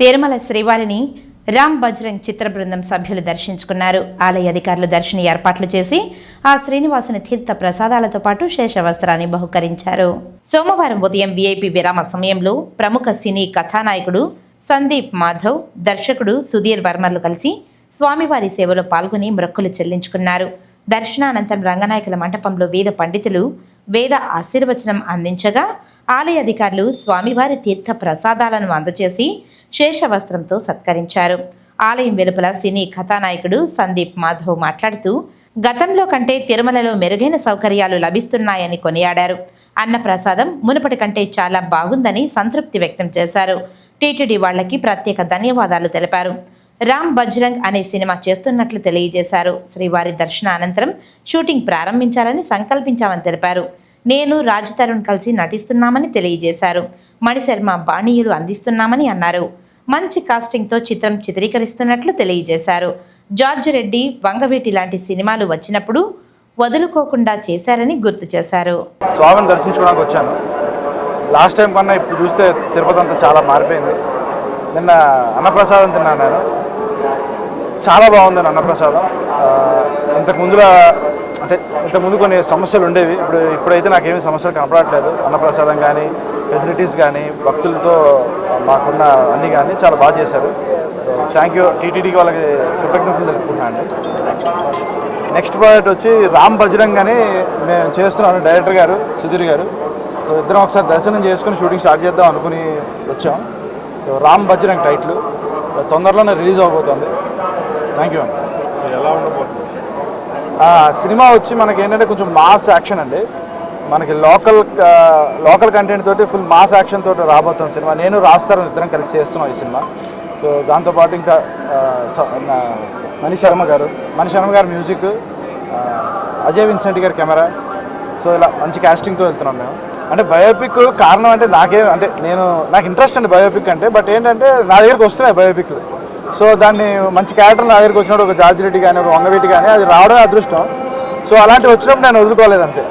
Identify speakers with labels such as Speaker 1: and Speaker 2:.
Speaker 1: తిరుమల శ్రీవారిని రామ్ బజరంగ్ చిత్ర బృందం సభ్యులు దర్శించుకున్నారు. ఆలయ అధికారులు దర్శన ఏర్పాట్లు చేసి ఆ శ్రీనివాసుని తీర్థ ప్రసాదాలతో పాటు శేషవస్త్రాన్ని బహుకరించారు. సోమవారం ఉదయం విఐపి విరామ సమయంలో ప్రముఖ సినీ కథానాయకుడు సందీప్ మాధవ్ దర్శకుడు సుధీర్ వర్మలు కలిసి స్వామివారి సేవలో పాల్గొని మొక్కులు చెల్లించుకున్నారు. దర్శనానంతరం రంగనాయకుల మంటపంలో వేద పండితులు వేద ఆశీర్వచనం అందించగా ఆలయ అధికారులు స్వామివారి తీర్థ ప్రసాదాలను అందజేసి శేషవస్త్రంతో సత్కరించారు. ఆలయం వెలుపల సినీ కథానాయకుడు సందీప్ మాధవ్ మాట్లాడుతూ గతంలో కంటే తిరుమలలో మెరుగైన సౌకర్యాలు లభిస్తున్నాయని కొనియాడారు. అన్నప్రసాదం మునుపటి కంటే చాలా బాగుందని సంతృప్తి వ్యక్తం చేశారు. టీటీడీ వాళ్ళకి ప్రత్యేక ధన్యవాదాలు తెలిపారు. రామ్ బజ్రంగ్ అనే సినిమా చేస్తున్నట్లు తెలియజేశారు. శ్రీవారి దర్శన అనంతరం షూటింగ్ ప్రారంభించాలని సంకల్పించామని తెలిపారు. నేను రాజ్ తరుణ్ కలిసి నటిస్తున్నామని తెలియజేశారు. మణిశర్మ బాణీయులు అందిస్తున్నామని అన్నారు. మంచి కాస్టింగ్తో చిత్రం చిత్రీకరిస్తున్నట్లు తెలియజేశారు. జార్జ్ రెడ్డి వంగవీటి లాంటి సినిమాలు వచ్చినప్పుడు వదులుకోకుండా చేశారని గుర్తు చేశారు.
Speaker 2: స్వామిని దర్శించుకోవడానికి వచ్చాను. లాస్ట్ టైం కన్నా ఇప్పుడు చూస్తే తిరుపతి అంతా చాలా మారిపోయింది. నిన్న అన్నప్రసాదం తిన్నాను నేను. చాలా బాగుంది అన్నప్రసాదం. ఇంతకు ముందులో అంటే ఇంతకుముందు కొన్ని సమస్యలు ఉండేవి. ఇప్పుడు ఇప్పుడైతే నాకేమీ సమస్యలు కనపడట్లేదు. అన్నప్రసాదం కానీ ఫెసిలిటీస్ కానీ భక్తులతో మాకున్న అన్నీ కానీ చాలా బాగా చేశారు. సో థ్యాంక్ యూ టీటీడీకి వాళ్ళకి కృతజ్ఞతలు తెలుపుకుంటున్నాను అండి. నెక్స్ట్ ప్రాజెక్ట్ వచ్చి రామ్ బజరంగ్ అని మేము చేస్తున్నాను డైరెక్టర్ గారు సుధీర్ గారు. సో ఇద్దరం ఒకసారి దర్శనం చేసుకుని షూటింగ్ స్టార్ట్ చేద్దాం అనుకుని వచ్చాం. రామ్ బజరంగ్ టైటిల్ తొందరలోనే రిలీజ్ అవబోతుంది. థ్యాంక్ యూ అండి
Speaker 3: ఎలా ఉండబోతుంది?
Speaker 2: సినిమా వచ్చి మనకి ఏంటంటే కొంచెం మాస్ యాక్షన్ అండి. మనకి లోకల్ లోకల్ కంటెంట్ తోటి ఫుల్ మాస్ యాక్షన్ తోటి రాబోతుంది సినిమా. నేను రాస్తాను ఇద్దరం కలిసి చేస్తున్నాం ఈ సినిమా. సో దాంతోపాటు ఇంకా మణి శర్మ గారు మణి శర్మ గారు మ్యూజిక్ అజయ్ విన్సెంట్ గారి కెమెరా. సో ఇలా మంచి కాస్టింగ్తో వెళ్తున్నాం మేము. అంటే బయోపిక్ కారణం అంటే నాకే అంటే నేను నాకు ఇంట్రెస్ట్ అండి బయోపిక్ అంటే బట్ ఏంటంటే నా దగ్గరికి వస్తున్నాయి బయోపిక్లు సో దాన్ని మంచి క్యారెక్టర్ నా దగ్గరికి వచ్చినప్పుడు ఒక జార్జిరెడ్డి కానీ ఒక వంగవీటి కానీ అది రావడమే అదృష్టం. సో అలాంటివి వచ్చినప్పుడు నేను వదులుకోలేదు అంతే.